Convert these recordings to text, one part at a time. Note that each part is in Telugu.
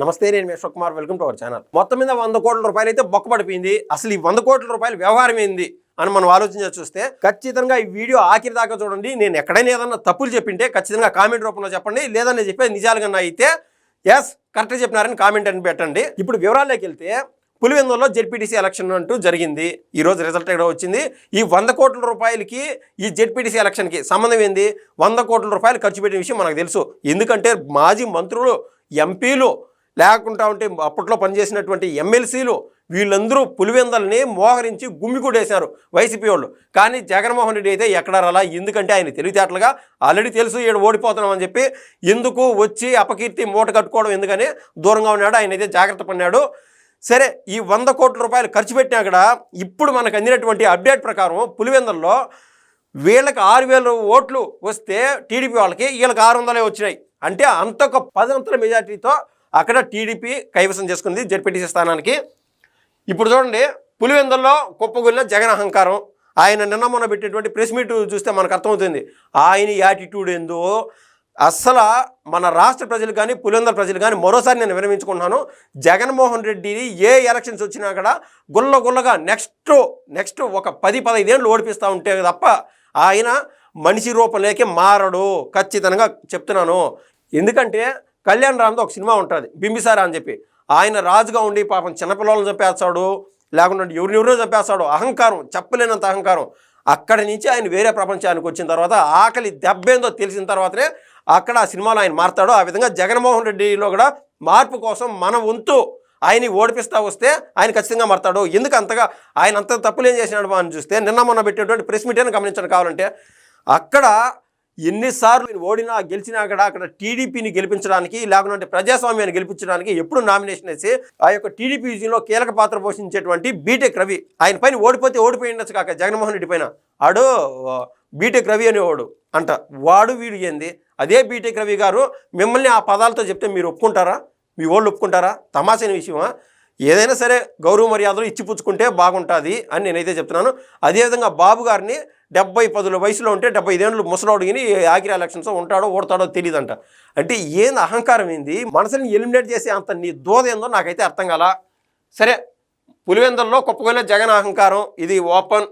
నమస్తే నేను మీ Ashok Kumar. Welcome to our channel. మొత్తం మీద వంద కోట్ల రూపాయలు అయితే బొక్క పడిపోయింది అసలు ఈ వంద కోట్ల రూపాయలు వ్యవహారం ఏంది అని మనం ఆలోచించి చూస్తే ఖచ్చితంగా ఈ వీడియో ఆఖరి దాకా చూడండి. నేను ఎక్కడైనా ఏదన్నా తప్పులు చెప్పింటే ఖచ్చితంగా కామెంట్ రూపంలో చెప్పండి. లేదా నేను చెప్పేది నిజాలుగా అయితే ఎస్ కరెక్ట్గా చెప్పినారని కామెంట్ అని పెట్టండి. ఇప్పుడు వివరాల్లోకి వెళ్తే పులివెందులో జెడ్పీటీసీ ఎలక్షన్ అంటూ జరిగింది. ఈ రోజు రిజల్ట్ కూడా వచ్చింది? ఈ వంద కోట్ల రూపాయలకి ఈ జెడ్పీటీసీ ఎలక్షన్కి సంబంధం ఏంది? వంద కోట్ల రూపాయలు ఖర్చు పెట్టిన విషయం మనకు తెలుసు. ఎందుకంటే మాజీ మంత్రులు ఎంపీలు లేకుండా ఉంటే అప్పట్లో పనిచేసినటువంటి ఎమ్మెల్సీలు వీళ్ళందరూ పులివెందల్ని మోహరించి గుమ్మికూడేశారు వైసీపీ వాళ్ళు. కానీ జగన్మోహన్ రెడ్డి అయితే ఎక్కడ రాలా? ఎందుకంటే ఆయన తెలివితేటలుగా ఆల్రెడీ తెలుసు ఈడు ఓడిపోతున్నామని చెప్పి ఎందుకు వచ్చి అపకీర్తి మూట కట్టుకోవడం ఎందుకని దూరంగా ఉన్నాడు ఆయన అయితే జాగ్రత్త పడినాడు. సరే ఈ వంద కోట్ల రూపాయలు ఖర్చు పెట్టినా కూడా ఇప్పుడు మనకు అందినటువంటి అప్డేట్ ప్రకారం పులివెందల్లో వీళ్ళకి ఆరు వేల ఓట్లు వస్తే టీడీపీ వాళ్ళకి వీళ్ళకి ఆరు వందలే వచ్చినాయి. అంటే అంత ఒక పదంతల మెజార్టీతో అక్కడ టీడీపీ కైవసం చేసుకుంది జడ్పీటీసీ స్థానానికి. ఇప్పుడు చూడండి పులివెందుల్లో కుప్పగుల్లో జగన్ అహంకారం. ఆయన నిన్న మొన్న పెట్టినటువంటి ప్రెస్ మీట్ చూస్తే మనకు అర్థమవుతుంది. ఆయన యాటిట్యూడ్ ఏందో. అస్సలు మన రాష్ట్ర ప్రజలు కానీ పులివెందుల ప్రజలు కానీ మరోసారి నేను విరమించుకుంటున్నాను. జగన్మోహన్ రెడ్డిని ఏ ఎలక్షన్స్ వచ్చినా కూడా గుల్ల గుల్లగా నెక్స్ట్ నెక్స్ట్ ఒక పది పదహైదేళ్ళు ఓడిపిస్తూ ఉంటే తప్ప ఆయన మనిషి రూపంలోకి మారడు. ఖచ్చితంగా చెప్తున్నాను. ఎందుకంటే కళ్యాణ్ రామ్తో ఒక సినిమా ఉంటుంది బింబిసారా అని చెప్పి. ఆయన రాజుగా ఉండి పాపం చిన్నపిల్లలను చంపేస్తాడు లేకుండా ఎవరినెవరినో చంపేస్తాడు. అహంకారం చెప్పలేనంత అహంకారం. అక్కడి నుంచి ఆయన వేరే ప్రపంచానికి వచ్చిన తర్వాత ఆకలి దెబ్బేందో తెలిసిన తర్వాతనే అక్కడ ఆ సినిమాలో ఆయన మారుతాడు. ఆ విధంగా జగన్మోహన్ రెడ్డిలో కూడా మార్పు కోసం మన వంతు ఆయన్ని ఓడిపిస్తా వస్తే ఆయన ఖచ్చితంగా మారుతాడు. ఎందుకు అంతగా? ఆయన అంత తప్పులు ఏం చేసినాడు అని చూస్తే నిన్న మొన్న పెట్టేటువంటి ప్రెస్ మీట్ అని గమనించడం కావాలంటే. అక్కడ ఎన్నిసార్లు నేను ఓడినా గెలిచినా కూడా అక్కడ టీడీపీని గెలిపించడానికి లేకుంటే ప్రజాస్వామ్యాన్ని గెలిపించడానికి ఎప్పుడు నామినేషన్ వేసి ఆ యొక్క టీడీపీ విజయంలో కీలక పాత్ర పోషించేటువంటి బీటెక్ రవి ఆయన పైన ఓడిపోతే ఓడిపోయి ఉండొచ్చు కాక జగన్మోహన్ రెడ్డి పైన. ఆడు బీటెక్ రవి అనేవాడు అంట. వాడు వీడు ఏంది? అదే బీటెక్ రవి గారు మిమ్మల్ని ఆ పదాలతో చెప్తే మీరు ఒప్పుకుంటారా? మీ వాళ్ళు ఒప్పుకుంటారా? తమాసైన విషయమా? ఏదైనా సరే గౌరవ మర్యాదలు ఇచ్చిపుచ్చుకుంటే బాగుంటుంది అని నేనైతే చెప్తున్నాను. అదేవిధంగా బాబు గారిని డెబ్బై పదుల వయసులో ఉంటే డెబ్బై ఐదేళ్ళు ముసలోడు ఆఖరి ఎలక్షన్స్ ఉంటాడో ఓడతాడో తెలియదంట అంటే ఏంది అహంకారం ఏంది? మనసుని ఎలిమినేట్ చేసే అంత నీ దోద ఏందో నాకైతే అర్థం కాల. సరే పులివెందల్లో కుప్పగొల్ల జగన్ అహంకారం ఇది ఓపెన్.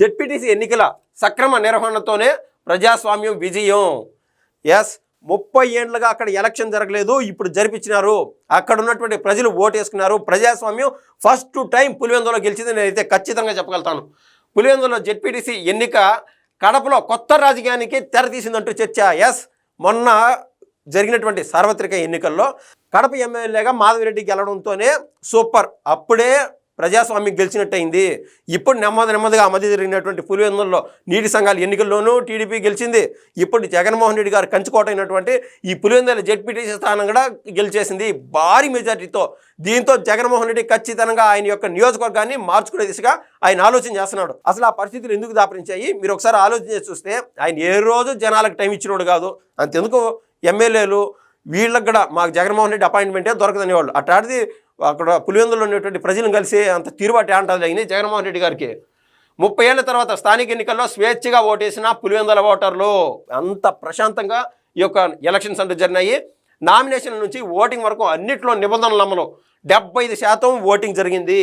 జెడ్పీటీసీ ఎన్నికల సక్రమ నిర్వహణతోనే ప్రజాస్వామ్యం విజయం. ఎస్ ముప్పై ఏండ్లుగా అక్కడ ఎలక్షన్ జరగలేదు ఇప్పుడు జరిపించినారు. అక్కడ ఉన్నటువంటి ప్రజలు ఓటేసుకున్నారు. ప్రజాస్వామ్యం ఫస్ట్ టైం పులివెందులో గెలిచింది నేనైతే ఖచ్చితంగా చెప్పగలుగుతాను. పులివెందులో జెడ్పీటీసీ ఎన్నిక కడపలో కొత్త రాజకీయానికి తెరతీసిందంటూ చర్చ. ఎస్ మొన్న జరిగినటువంటి సార్వత్రిక ఎన్నికల్లో కడప ఎమ్మెల్యేగా మాధవిరెడ్డి గెలవడంతోనే సూపర్. అప్పుడే ప్రజాస్వామ్యం గెలిచినట్టయింది. ఇప్పుడు నెమ్మది నెమ్మదిగా ఆ మధ్య జరిగినటువంటి పులివెందుల్లో నీటి సంఘాల ఎన్నికల్లోనూ టీడీపీ గెలిచింది. ఇప్పుడు జగన్మోహన్ రెడ్డి గారు కంచుకోట అయినటువంటి ఈ పులివెందుల జెడ్పీటీసీ స్థానం కూడా గెలిచేసింది. భారీ మెజార్టీతో దీంతో జగన్మోహన్ రెడ్డి ఖచ్చితంగా ఆయన యొక్క నియోజకవర్గాన్ని మార్చుకునే దిశగా ఆయన ఆలోచన చేస్తున్నాడు. అసలు ఆ పరిస్థితులు ఎందుకు దాపరించాయి? మీరు ఒకసారి ఆలోచన చేసి చూస్తే ఆయన ఏ రోజు జనాలకు టైం ఇచ్చినోడు కాదు. అంతెందుకు? ఎమ్మెల్యేలు వీళ్ళకి కూడా మాకు జగన్మోహన్ రెడ్డి అపాయింట్మెంటే దొరకదనేవాళ్ళు. అట్లాంటిది అక్కడ పులివెందులో ఉన్నటువంటి ప్రజలను కలిసి అంత తీరుబాటు ఏంటది అయింది జగన్మోహన్ రెడ్డి గారికి ముప్పై ఏళ్ళ తర్వాత స్థానిక ఎన్నికల్లో స్వేచ్ఛగా ఓటేసిన పులివెందుల ఓటర్లు అంత ప్రశాంతంగా ఈ యొక్క ఎలక్షన్స్ అంటూ జరిగినాయి. నామినేషన్ నుంచి ఓటింగ్ వరకు అన్నిట్లో నిబంధనలు అమలు. డెబ్బై ఐదు శాతం ఓటింగ్ జరిగింది.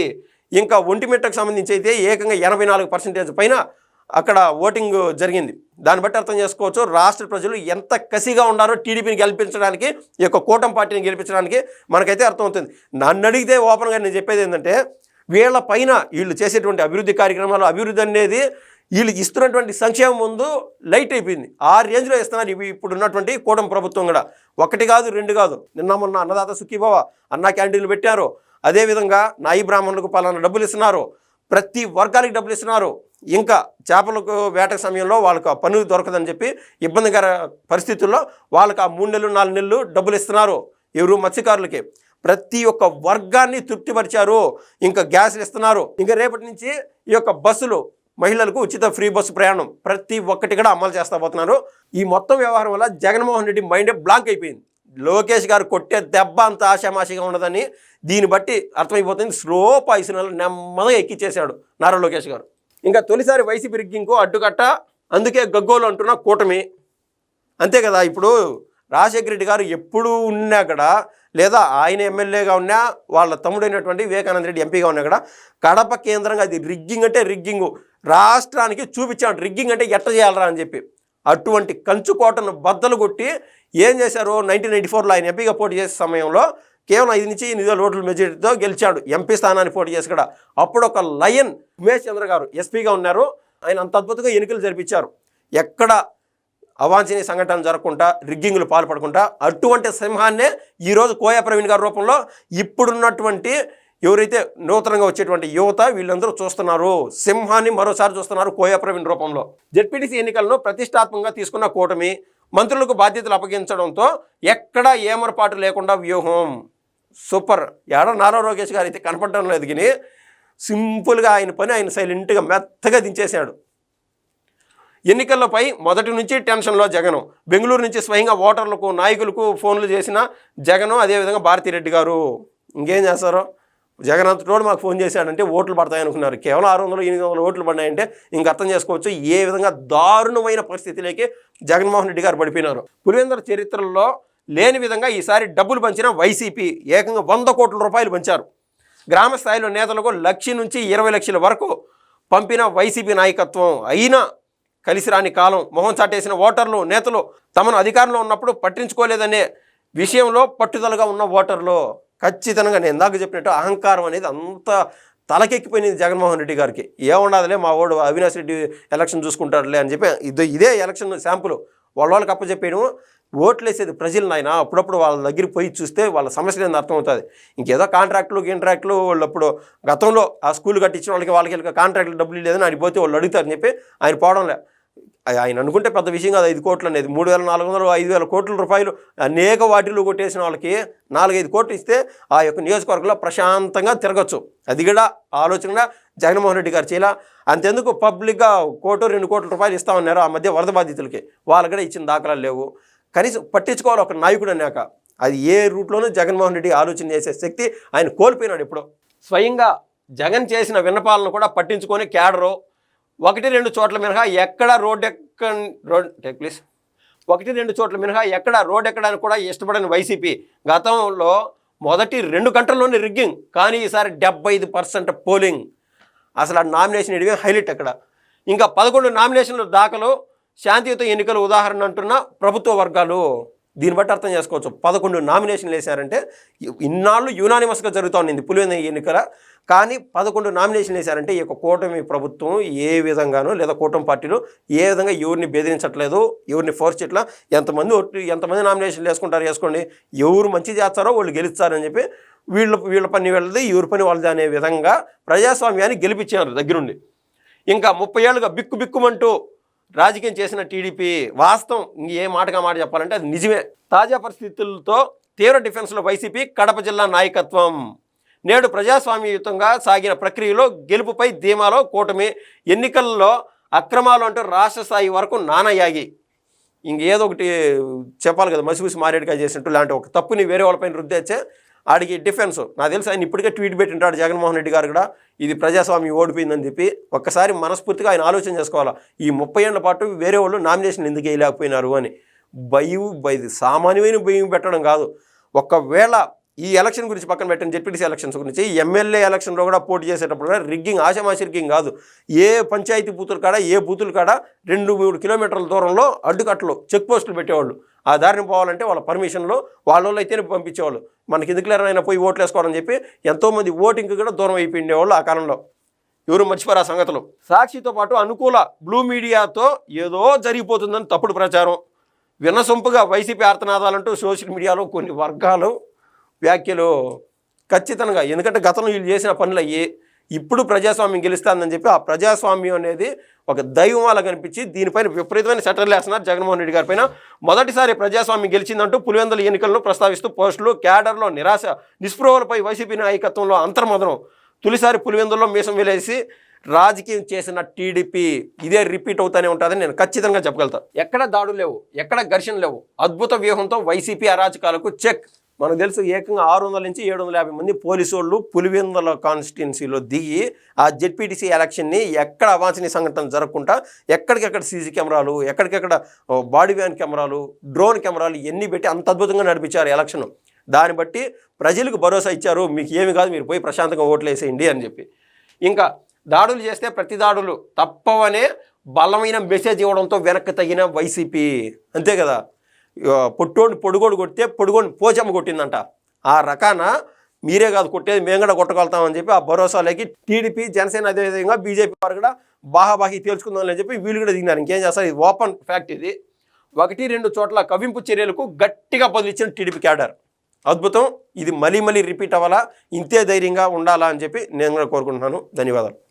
ఇంకా ఒంటిమిట్టకు సంబంధించి అయితే ఏకంగా ఎనభై నాలుగు పర్సెంటేజ్ పైన అక్కడ ఓటింగ్ జరిగింది. దాన్ని బట్టి అర్థం చేసుకోవచ్చు రాష్ట్ర ప్రజలు ఎంత కసిగా ఉన్నారో టీడీపీని గెలిపించడానికి ఈ యొక్క కూటమి పార్టీని గెలిపించడానికి మనకైతే అర్థమవుతుంది. నన్ను అడిగితే ఓపెన్గా నేను చెప్పేది ఏంటంటే వీళ్ళ పైన వీళ్ళు చేసేటువంటి అభివృద్ధి కార్యక్రమాలు అభివృద్ధి అనేది వీళ్ళు ఇస్తున్నటువంటి సంక్షేమం ముందు లైట్ అయిపోయింది. ఆ రేంజ్లో ఇస్తున్నారు ఇవి ఇప్పుడు ఉన్నటువంటి కూటమి ప్రభుత్వం కూడా. ఒకటి కాదు రెండు కాదు. నిన్న మొన్న అన్నదాత సుఖీబావ అన్న క్యాంటీన్లు పెట్టారు. అదేవిధంగా నాయి బ్రాహ్మణులకు పలానా డబ్బులు ఇస్తున్నారు. ప్రతి వర్గానికి డబ్బులు ఇస్తున్నారు. ఇంకా చేపలకు వేట సమయంలో వాళ్ళకు ఆ పనులు దొరకదని చెప్పి ఇబ్బందికర పరిస్థితుల్లో వాళ్ళకి ఆ మూడు నెలలు నాలుగు నెలలు డబ్బులు ఇస్తున్నారు ఎవరు మత్స్యకారులకి. ప్రతి ఒక్క వర్గాన్ని తృప్తిపరిచారు. ఇంకా గ్యాస్లు ఇస్తున్నారు. ఇంకా రేపటి నుంచి ఈ యొక్క బస్సులు మహిళలకు ఉచిత ఫ్రీ బస్సు ప్రయాణం ప్రతి ఒక్కటి కూడా అమలు చేస్తా పోతున్నారు. ఈ మొత్తం వ్యవహారం వల్ల జగన్మోహన్ రెడ్డి మైండ్ బ్లాంక్ అయిపోయింది. లోకేష్ గారు కొట్టే దెబ్బ అంత ఆశామాషిగా ఉండదని దీన్ని బట్టి అర్థమైపోతుంది. స్లో పాయిసన్ నెమ్మదిగా ఎక్కిచ్చేశాడు నారా లోకేష్ గారు. ఇంకా తొలిసారి వైసీపీ రిగ్గింగ్కు అడ్డుకట్ట అందుకే గగ్గోలు అంటున్న కూటమి. అంతే కదా ఇప్పుడు రాజశేఖర రెడ్డి గారు ఎప్పుడు ఉన్నా కూడా లేదా ఆయన ఎమ్మెల్యేగా ఉన్నా వాళ్ళ తమ్ముడైనటువంటి వివేకానంద రెడ్డి ఎంపీగా ఉన్నా కూడా కడప కేంద్రంగా అది రిగ్గింగ్ అంటే రిగ్గింగ్. రాష్ట్రానికి చూపించాడు రిగ్గింగ్ అంటే ఎట్ట చేయాలరా అని చెప్పి. అటువంటి కంచుకోటను బద్దలు కొట్టి ఏం చేశారు? నైన్టీన్ నైన్టీ ఫోర్లో ఆయన ఎంపీగా పోటీ చేసే సమయంలో కేవలం ఐదు నుంచి ఎనిమిది వేల ఓట్ల మెజారిటీతో గెలిచాడు. ఎంపీ స్థానాన్ని పోటీ చేసి కూడా. అప్పుడు ఒక లయన్ ఉమేష్ చంద్ర గారు ఎస్పీగా ఉన్నారు. ఆయన అంత అద్భుతంగా ఎన్నికలు జరిపించారు. ఎక్కడ అవాంఛనీయ సంఘటనలు జరగకుండా రిగ్గింగ్లు పాల్పడకుండా అటువంటి సింహాన్నే ఈరోజు కోయా ప్రవీణ్ గారి రూపంలో ఇప్పుడున్నటువంటి ఎవరైతే నూతనంగా వచ్చేటువంటి యువత వీళ్ళందరూ చూస్తున్నారు. సింహాన్ని మరోసారి చూస్తున్నారు కోయా ప్రవీణ్ రూపంలో. జెడ్పీటీసీ ఎన్నికలను ప్రతిష్టాత్మకంగా తీసుకున్న కూటమి మంత్రులకు బాధ్యతలు అప్పగించడంతో ఎక్కడా ఏమరపాటు లేకుండా వ్యూహం సూపర్. ఏడ నారా లోకేష్ గారు అయితే కనపడడం లేదు కానీ సింపుల్గా ఆయన పని ఆయన సైలెంట్గా మెత్తగా దించేశాడు. ఎన్నికలపై మొదటి నుంచి టెన్షన్లో జగను. బెంగళూరు నుంచి స్వయంగా ఓటర్లకు నాయకులకు ఫోన్లు చేసిన జగను అదేవిధంగా భారతిరెడ్డి గారు. ఇంకేం చేస్తారో? జగన్ అంతటోడు మాకు ఫోన్ చేశాడంటే ఓట్లు పడతాయి అనుకున్నారు కేవలం ఆరు వందలు ఎనిమిది వందలు ఓట్లు పడినాయంటే ఇంక అర్థం చేసుకోవచ్చు ఏ విధంగా దారుణమైన పరిస్థితిలోకి జగన్మోహన్ రెడ్డి గారు పడిపోయినారు. పులివెందర చరిత్రలో లేని విధంగా ఈసారి డబ్బులు పంచిన వైసీపీ ఏకంగా వంద కోట్ల రూపాయలు పంచారు. గ్రామ స్థాయిలో నేతలకు లక్ష నుంచి ఇరవై లక్షల వరకు పంపిన వైసీపీ నాయకత్వం అయినా కలిసి రాని కాలం మొహం చాటేసిన ఓటర్లు నేతలు తమను అధికారంలో ఉన్నప్పుడు పట్టించుకోలేదనే విషయంలో పట్టుదలగా ఉన్న ఓటర్లు ఖచ్చితంగా నేను ఇందాక చెప్పినట్టు అహంకారం అనేది అంత తలకెక్కిపోయింది జగన్మోహన్ రెడ్డి గారికి. ఏముండదులే మా వాడు అవినాష్ రెడ్డి ఎలక్షన్ చూసుకుంటాడులే అని చెప్పి ఇది ఇదే ఎలక్షన్ శాంపుల్ వాళ్ళ వాళ్ళకి అప్పచెప్పేయడం ఓట్లు వేసేది ప్రజలు నాయన అప్పుడప్పుడు వాళ్ళ దగ్గరికి పోయి చూస్తే వాళ్ళ సమస్యలు ఏంది అర్థమవుతుంది. ఇంకేదో కాంట్రాక్టులు గింట్రాక్టులు వాళ్ళు అప్పుడు గతంలో ఆ స్కూల్ కట్టించిన వాళ్ళకి వాళ్ళకి వెళ్ళి కాంట్రాక్టులు డబ్బులు లేదని ఆయన పోతే వాళ్ళు అడుగుతారని చెప్పి ఆయన పోవడం లే ఆయన అనుకుంటే పెద్ద విషయం కాదు ఐదు కోట్లు అనేది. మూడు వేల నాలుగు వందలు ఐదు వేల కోట్ల రూపాయలు అనేక వాటిలో కొట్టేసిన వాళ్ళకి నాలుగైదు కోట్లు ఇస్తే ఆ యొక్క నియోజకవర్గంలో ప్రశాంతంగా తిరగచ్చు. అది కూడా ఆలోచన జగన్మోహన్ రెడ్డి గారు చేయాల? అంతెందుకు పబ్లిక్గా కోటు రెండు కోట్ల రూపాయలు ఇస్తామన్నారు ఆ మధ్య వరద బాధితులకి. వాళ్ళు కూడా ఇచ్చిన దాఖలాలు లేవు. కనీసం పట్టించుకోవాలి ఒక నాయకుడు అన్నాక. అది ఏ రూట్లోనూ జగన్మోహన్ రెడ్డి ఆలోచన చేసే శక్తి ఆయన కోల్పోయినాడు ఇప్పుడు స్వయంగా జగన్ చేసిన విన్నపాలను కూడా పట్టించుకొని క్యాడరు ఒకటి రెండు చోట్ల మినహా ఎక్కడ రోడ్ ఎక్క రోడ్ టేక్ ప్లీజ్. ఒకటి రెండు చోట్ల మినహా ఎక్కడ రోడ్ ఎక్కడానికి కూడా ఇష్టపడని వైసీపీ గతంలో మొదటి రెండు గంటల్లోనే రిగ్గింగ్ కానీ ఈసారి డెబ్బై ఐదు పర్సెంట్ పోలింగ్. అసలు ఆ నామినేషన్ ఇడివే హైలైట్ అక్కడ. ఇంకా పదకొండు నామినేషన్లు దాఖలు శాంతియుత ఎన్నికలు ఉదాహరణ అంటున్న ప్రభుత్వ వర్గాలు. దీన్ని బట్టి అర్థం చేసుకోవచ్చు. పదకొండు నామినేషన్లు వేశారంటే ఇన్నాళ్ళు యునానిమస్గా జరుగుతూ ఉండింది పులివెంద ఎన్నికల. కానీ పదకొండు నామినేషన్లు వేశారంటే ఈ యొక్క కూటమి ప్రభుత్వం ఏ విధంగానూ లేదా కూటమి పార్టీలు ఏ విధంగా ఎవరిని బెదిరించట్లేదు ఎవరిని ఫోర్స్ చేయట్లా ఎంతమంది ఎంతమంది నామినేషన్లు వేసుకుంటారు వేసుకోండి ఎవరు మంచి చేస్తారో వాళ్ళు గెలుస్తారని చెప్పి వీళ్ళ వీళ్ళ పని వెళ్ళదు ఎవరి పని వాళ్ళది అనే విధంగా ప్రజాస్వామ్యాన్ని గెలిపించారు దగ్గరుండి. ఇంకా ముప్పై ఏళ్ళుగా బిక్కు బిక్కుమంటూ రాజకీయం చేసిన టీడీపీ వాస్తవం ఏ మాటగా మాట చెప్పాలంటే అది నిజమే. తాజా పరిస్థితులతో తీవ్ర డిఫెన్స్లో వైసీపీ కడప జిల్లా నాయకత్వం. నేడు ప్రజాస్వామ్యయుతంగా సాగిన ప్రక్రియలో గెలుపుపై ధీమాలో కూటమి ఎన్నికల్లో అక్రమాలు అంటూ రాష్ట్ర స్థాయి వరకు నానయాగి ఇంకేదో ఒకటి చెప్పాలి కదా మసిమసి మారేడుగా చేసినట్టు లాంటి ఒక తప్పుని వేరే వాళ్ళపైన రుద్దేచ్చే ఆడికి డిఫెన్స్. నాకు తెలుసు ఆయన ఇప్పటికే ట్వీట్ పెట్టింటాడు జగన్మోహన్ రెడ్డి గారు కూడా. ఇది ప్రజాస్వామ్యం ఓడిపోయిందని చెప్పి ఒక్కసారి మనస్ఫూర్తిగా ఆయన ఆలోచన చేసుకోవాలా. ఈ ముప్పై ఏళ్ళ పాటు వేరే వాళ్ళు నామినేషన్ ఎందుకు వేయలేకపోయినారు అని. భయం ఇది సామాన్యమైన భయం పెట్టడం కాదు. ఒకవేళ ఈ ఎలక్షన్ గురించి పక్కన పెట్టిన జెడ్పీటీసీ ఎలక్షన్స్ గురించి. ఎమ్మెల్యే ఎలక్షన్లో కూడా పోటీ చేసేటప్పుడు కూడా రిగ్గింగ్ ఆశామాషి రిగ్గింగ్ కాదు. ఏ పంచాయతీ బూతుల కాడ ఏ బూతుల కాడ రెండు మూడు కిలోమీటర్ల దూరంలో అడ్డుకట్టలు చెక్ పోస్టులు పెట్టేవాళ్ళు. ఆ దారిని పోవాలంటే వాళ్ళ పర్మిషన్లో వాళ్ళ వాళ్ళు అయితేనే పంపించేవాళ్ళు. మనకి ఎందుకు లేరైనా పోయి ఓట్లు వేసుకోవాలని చెప్పి ఎంతోమంది ఓటింగ్కి కూడా దూరం అయిపోయిండేవాళ్ళు ఆ కాలంలో. ఎవరు మర్చిపోరు ఆ సంగతులు. సాక్షితో పాటు అనుకూల బ్లూ మీడియాతో ఏదో జరిగిపోతుందని తప్పుడు ప్రచారం. వినసొంపుగా వైసీపీ ఆర్తనాదాలంటూ సోషల్ మీడియాలో కొన్ని వర్గాలు వ్యాఖ్యలు ఖచ్చితంగా ఎందుకంటే గతంలో వీళ్ళు చేసిన పనులు అయ్యి ఇప్పుడు ప్రజాస్వామ్యం గెలుస్తుందని చెప్పి ఆ ప్రజాస్వామ్యం అనేది ఒక దైవం వల్ల కనిపించి దీనిపైన విపరీతమైన సెటర్లు వేస్తున్నారు జగన్మోహన్ రెడ్డి గారి పైన. మొదటిసారి ప్రజాస్వామ్యం గెలిచిందంటూ పులివెందుల ఎన్నికలను ప్రస్తావిస్తూ పోస్టులు క్యాడర్లో నిరాశ నిస్పృహలపై వైసీపీ నాయకత్వంలో అంతర్మదనం. తొలిసారి పులివెందుల్లో మీసం వెలేసి రాజకీయం చేసిన టీడీపీ ఇదే రిపీట్ అవుతూనే ఉంటుందని నేను ఖచ్చితంగా చెప్పగలుగుతాను ఎక్కడ దాడులు లేవు ఎక్కడ ఘర్షణ లేవు. అద్భుత వ్యూహంతో వైసీపీ అరాచకాలకు చెక్. మనకు తెలుసు ఏకంగా ఆరు వందల నుంచి ఏడు వందల యాభై మంది పోలీసు వాళ్ళు పులివెందుల కాన్స్టిట్యున్సీలో దిగి ఆ జెడ్పీటీసీ ఎలక్షన్ని ఎక్కడ అవాంఛనీయ సంఘటన జరగకుండా ఎక్కడికెక్కడ సీసీ కెమెరాలు ఎక్కడికెక్కడ బాడీ వ్యాన్ కెమెరాలు డ్రోన్ కెమెరాలు ఇవన్నీ పెట్టి అంత అద్భుతంగా నడిపించారు ఎలక్షన్. దాన్ని బట్టి ప్రజలకు భరోసా ఇచ్చారు మీకు ఏమి కాదు మీరు పోయి ప్రశాంతంగా ఓట్లు వేసేయండి అని చెప్పి. ఇంకా దాడులు చేస్తే ప్రతి దాడులు తప్పవనే బలమైన మెసేజ్ ఇవ్వడంతో వెనక్కి తగిన వైసీపీ. అంతే కదా? ఇగ పొట్టోడిని పొడుగోడు కొడితే పొడుగోడిని పోచమ్మ కొట్టిందంట. ఆ రకాన మీరే కాదు కొట్టేది మేము కూడా కొట్టగలుగుతామని చెప్పి ఆ భరోసాలోకి టీడీపీ జనసేన అదేవిధంగా బీజేపీ వారు కూడా బాహాబాహి తేల్చుకుందామని చెప్పి వీళ్ళు కూడా దిగినారు. ఇంకేం చేస్తారు? ఇది ఓపెన్ ఫ్యాక్ట్ ఇది. ఒకటి రెండు చోట్ల కవింపు చర్యలకు గట్టిగా బదిలిచ్చిన టీడీపీ క్యాడర్. అద్భుతం. ఇది మళ్ళీ మళ్ళీ రిపీట్ అవ్వాలా? ఇంతే ధైర్యంగా ఉండాలా అని చెప్పి నేను కూడా కోరుకుంటున్నాను. ధన్యవాదాలు.